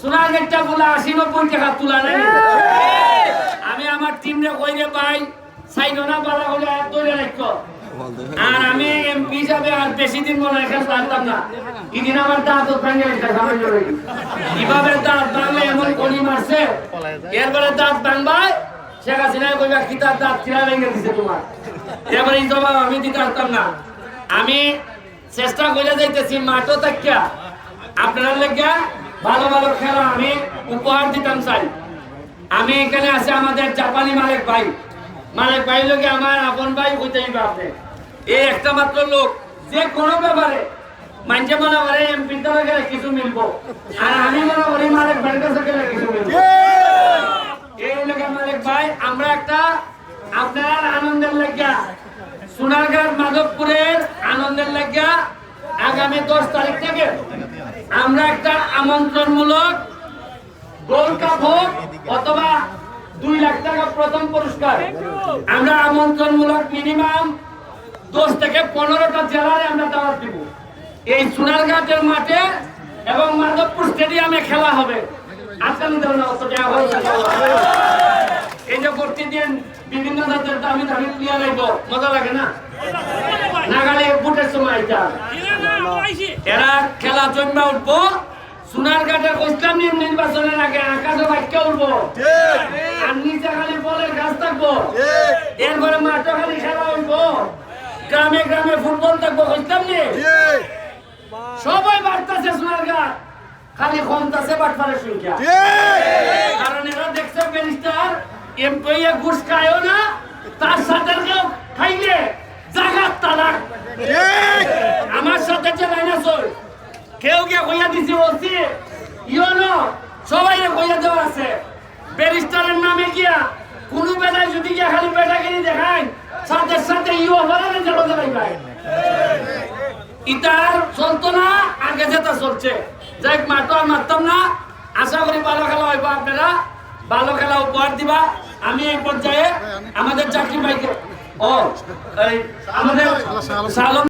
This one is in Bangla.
সোনার গেটটা বলে আশি নব্বই টাকা তোলা নাই। আমি আমার টিমরে কই রে ভাই সাইডনা বালা হলে আর ধরে রাখো আর আমি এমপি হিসাবে আর বেশি দিন মনে রেখে পারতাম না। এদিন আমার দাঁত ভেঙে। কীভাবে দাঁত ভাঙলে এমন কলি মারছে এরপরে দাঁত ভাঙবাই শেখ হাসিনা কইবা কি তার দাঁত ছিঁড়া ভেঙে দিছে তোমার? এবারে এই জবাব আমি দিতে পারতাম না। আমি চেষ্টা করে যাইতেছি মাঠও থাকিয়া আপনার লেগে ভালো ভালো খেলা আমি উপহার দিতাম চাই। আমি এখানে আছি আমাদের জাপানি মালিক ভাই। মালিক ভাই লোকে আমার আপন ভাই হইতে হইবে আপনি। এই একটা মাত্র লোক যে কোনো ব্যাপারে। মানছে মনে করে এমপি দ্বারা গেলে কিছু মিলবো। আর আমি মনে করি মালিক ভাইয়ের কাছে গেলে কিছু মিলবো। এই লোকে মালিক ভাই আমরা একটা আপনার আনন্দের লাগিয়া সোনারগাঁর মাধবপুরের আনন্দের লাগিয়া আগামী দশ তারিখ থেকে আমরা একটা আমন্ত্রণমূলক গোল্ড কাপ হোক অথবা দুই লাখ টাকা প্রথম পুরস্কার। আমরা আমন্ত্রণমূলক মিনিমাম দশ থেকে পনেরোটা জেলায় আমরা দাওয়াত দিব। এই সোনারঘাটের মাঠে এবং মাধবপুর স্টেডিয়ামে খেলা হবে। আজকাল ধরনের এই যে প্রতিদিন বিভিন্ন জাতের দামি দামি প্লেয়ার মজা লাগে না? নাগালে বুটের সময় এটা। এরা খেলা জন্মে উঠবো সোনারঘাটের ইসলামী নির্বাচনের আগে আকাশে বাক্য উঠবো। আর নিচে খালি বলের গাছ থাকব। এরপরে মাঠে খালি খেলা উঠবো। গ্রামে গ্রামে ফুটবল থাকব নিয়ে সবাই বাড়তেছে সোনারঘাট খালি কমতাছে বাটপারের সংখ্যা। কারণ এরা দেখছে ব্যারিস্টার এমপি ঘুষ খায়ও না তার সাথে খাইলে জাগাত তালাক। আছে কেউ কে কইয়া দিছে বলছি ইয়নো সবাই কইয়া দেওয়া আছে। ব্যারিস্টারের নামে গিয়া কোনো বেলায় যদি গিয়া খালি বেটাগিরি দেখায় সাথে সাথে ইউ অপরাধে জেলো দেখাই পায় ইতার চলতো না আগে যেটা চলছে। যাই মারতো আর মারতাম না। আশা করি ভালো খেলা হইব আপনারা। ভালো খেলা উপহার দিবা। আমি এই পর্যায়ে আমাদের চাকরি ভাইকে ও এই আমাদের